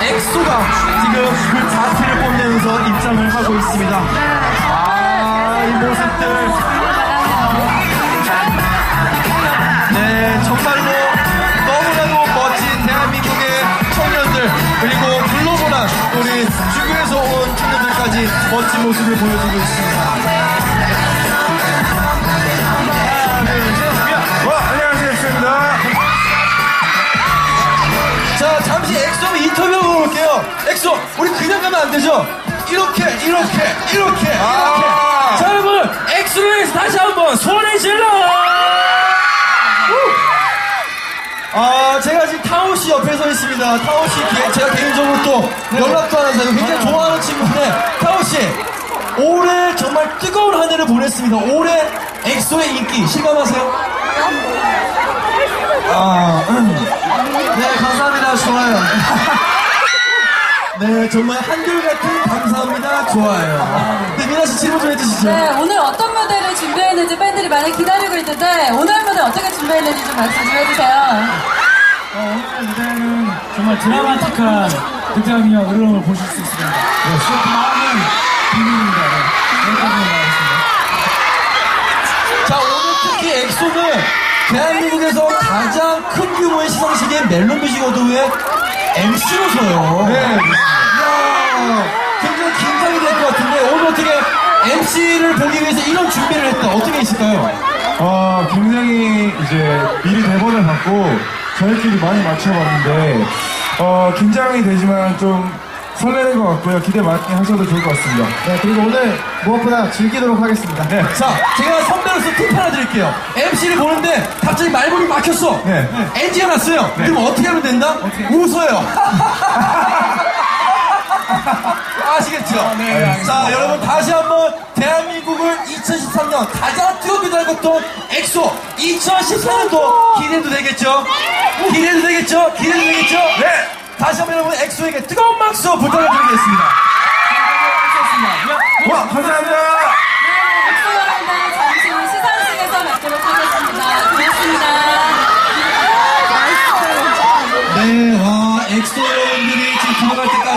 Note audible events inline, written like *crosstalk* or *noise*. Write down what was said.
엑소가 지금 그 자태를 뽐내면서 입장을 하고 있습니다. 아, 이 모습들. 네, 정말로 너무나도 멋진 대한민국의 청년들, 그리고 글로벌한 우리 중국에서 온 청년들까지 멋진 모습을 보여주고 있습니다. 엑소 인터뷰 한번 볼게요. 엑소, 우리 그냥 가면 안 되죠? 이렇게, 이렇게, 이렇게, 아. 이렇게. 자 여러분 엑스로 해서 다시 한번 소리 질러 아, 제가 지금 타오 씨 옆에 서 있습니다. 타오 씨, 개- 제가 개인적으로 또 연락도 하는 사이 굉장히 좋아하는 친구인데, 타오 씨, 올해 정말 뜨거운 한 해를 보냈습니다. 올해 엑소의 인기 실감하세요? 아, 음. 네. 좋아요. 네, 정말 한결같은 감사합니다. 좋아요. 네, 미나 씨 질문 좀 해주시죠. 네, 오늘 어떤 무대를 준비했는지 팬들이 많이 기다리고 있는데 오늘 무대 어떻게 준비했는지 좀 말씀 좀 해주세요. 오늘 무대는 정말 드라마틱한 득담이와 으름을 보실 수 있습니다 네, 수업 마음은 비밀입니다 네, 여기까지 올라가겠습니다 자, 오늘 특히 엑소는 대한민국에서 가장 큰 규모의 시상식인 멜론 뮤직 어워드의 MC로서요. 네. 이야, 굉장히 긴장이 될 것 같은데 오늘 어떻게 MC를 보기 위해서 이런 준비를 했다. 어떻게 있을까요? 어, 굉장히 이제 미리 대본을 받고 저희끼리 많이 맞춰봤는데, 어, 긴장이 되지만 좀 설레는 것 같고요. 기대 많이 하셔도 좋을 것 같습니다. 네, 그리고 오늘 무엇보다 즐기도록 하겠습니다. 네. 자, 제가 선배로서 팁 하나 드릴게요. MC를 보는데 갑자기 말문이 막혔어. 네. NG가 났어요. 그럼 어떻게 하면 된다? 웃어요. *laughs* 아시겠죠? 네, 자, 여러분 다시 한번 대한민국을 2013년 가장 뜨겁게 달궜던 엑소 2014년도 기대도 되겠죠? 기대도 되겠죠? 기대도 되겠죠? 네. 다시 한번 여러분 엑소에게 뜨거운 박수 부탁을 드리겠습니다. 와, 감사합니다. 엑소 여러분들 잠시 시상식에서 뵙도록 하겠습니다. 고맙습니다. 네, 와, 엑